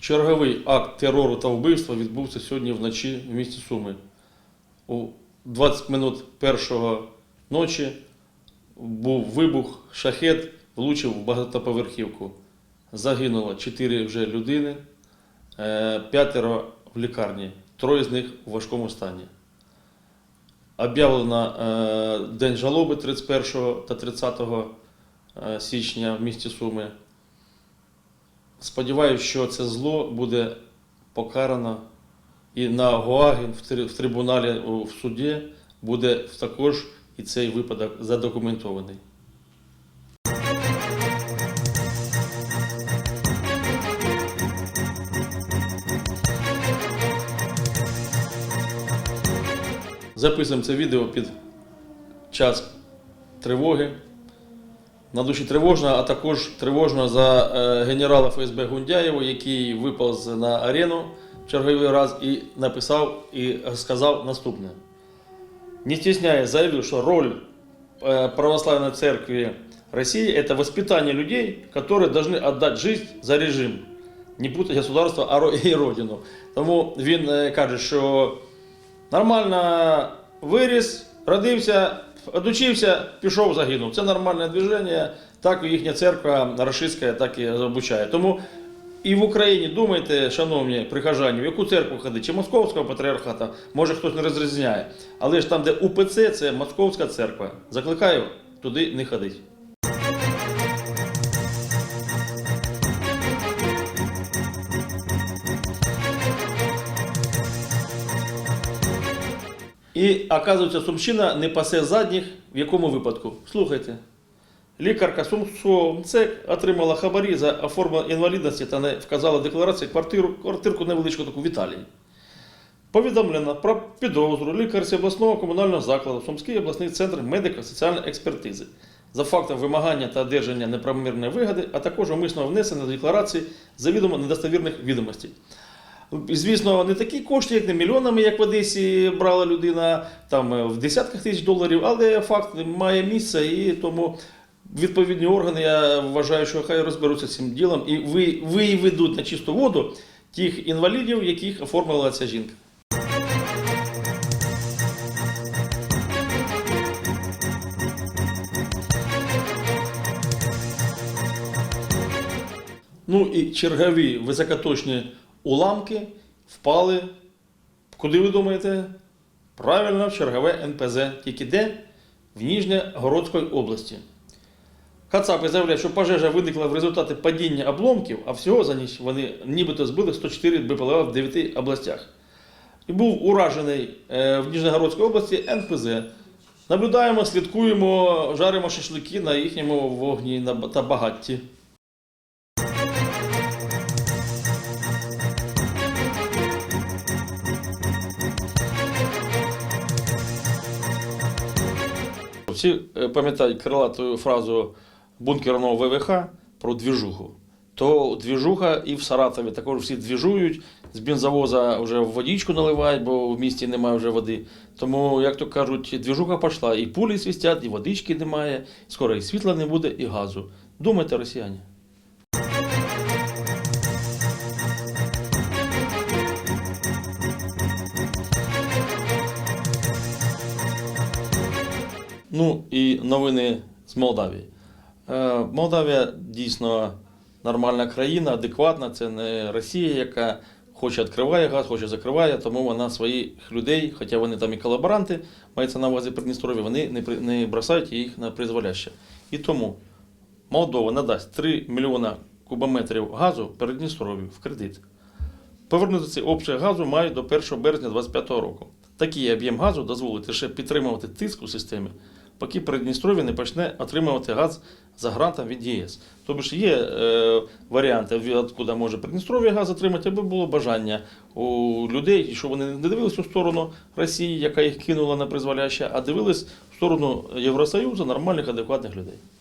Черговий акт терору та вбивства відбувся сьогодні вночі в місті Суми. У 20 минут першого ночі був вибух, шахет влучив в багатоповерхівку. Загинуло 4 вже людини, е, п'ятеро в лікарні, троє з них у важкому стані. Об'явлено е, День жалоби 31 та 30 е, січня в місті Суми. Сподіваюся, що це зло буде покарано і на Гуагі в трибуналі в суді буде також і цей випадок задокументований. Записуємо це відео під час тривоги. На душі тривожно, а також тривожно за е, генерала ФСБ Гундяєва, який виповз на арену в черговий раз і написав і сказав наступне. Не стесняясь, заявил, что роль э, православной церкви России – это воспитание людей, которые должны отдать жизнь за режим, не путать государство а ро- і родину. Тому він е, каже, що нормально виріс, родився, одучився, пішов, загинув. Це нормальне движення, так їхня церква рашистська так і обучає. Тому і в Україні думайте, шановні прихожані, в яку церкву ходити, чи московського патріархата, може хтось не розрізняє. Але ж там, де УПЦ, це московська церква. Закликаю туди не ходити. І, оказується, Сумщина не пасе задніх, в якому випадку? Слухайте. Лікарка Сумського отримала хабарі за оформлення інвалідності та не вказала декларації квартиру, квартирку невеличку таку в Італії. Повідомлено про підозру лікарці обласного комунального закладу Сумський обласний центр медико-соціальної експертизи за фактом вимагання та одержання неправомірної вигоди, а також умисного внесення до декларації завідомо недостовірних відомостей. Звісно, не такі кошти, як не мільйонами, як в Одесі брала людина, там е, в десятках тисяч доларів, але факт має місце і тому відповідні органи, я вважаю, що хай розберуться цим ділом і ви, виведуть на чисту воду тих інвалідів, яких оформила ця жінка. Ну і чергові високоточні уламки впали. Куди ви думаєте? Правильно, в чергове НПЗ. Тільки де? В Ніжньогородській області. Кацапи заявляють, що пожежа виникла в результаті падіння обломків, а всього за ніч вони нібито збили 104 БПЛА в 9 областях. І був уражений е, в Ніжногородській області НПЗ. Наблюдаємо, слідкуємо, жаримо шашлики на їхньому вогні та багатті. Всі е, пам'ятають крилату фразу бункерного ВВХ про двіжуху. То двіжуха і в Саратові також всі двіжують, з бензовоза вже водичку наливають, бо в місті немає вже води. Тому, як то кажуть, двіжуха пішла, і пулі свистять, і водички немає, скоро і світла не буде, і газу. Думайте, росіяни. Ну і новини з Молдавії. Е, Молдавія дійсно нормальна країна, адекватна. Це не Росія, яка хоче відкриває газ, хоче закриває, тому вона своїх людей, хоча вони там і колаборанти, мається на увазі Придністров'я, вони не, бросають їх на призволяще. І тому Молдова надасть 3 мільйона кубометрів газу Придністров'ю в кредит. Повернути цей обсяг газу мають до 1 березня 2025 року. Такий об'єм газу дозволить лише підтримувати тиск у системі, поки Придністров'я не почне отримувати газ за грантом від ЄС. Тобто ж є е, варіанти, відкуди може Придністров'я газ отримати, аби було бажання у людей, щоб вони не дивились у сторону Росії, яка їх кинула на призволяще, а дивились в сторону Євросоюзу нормальних, адекватних людей.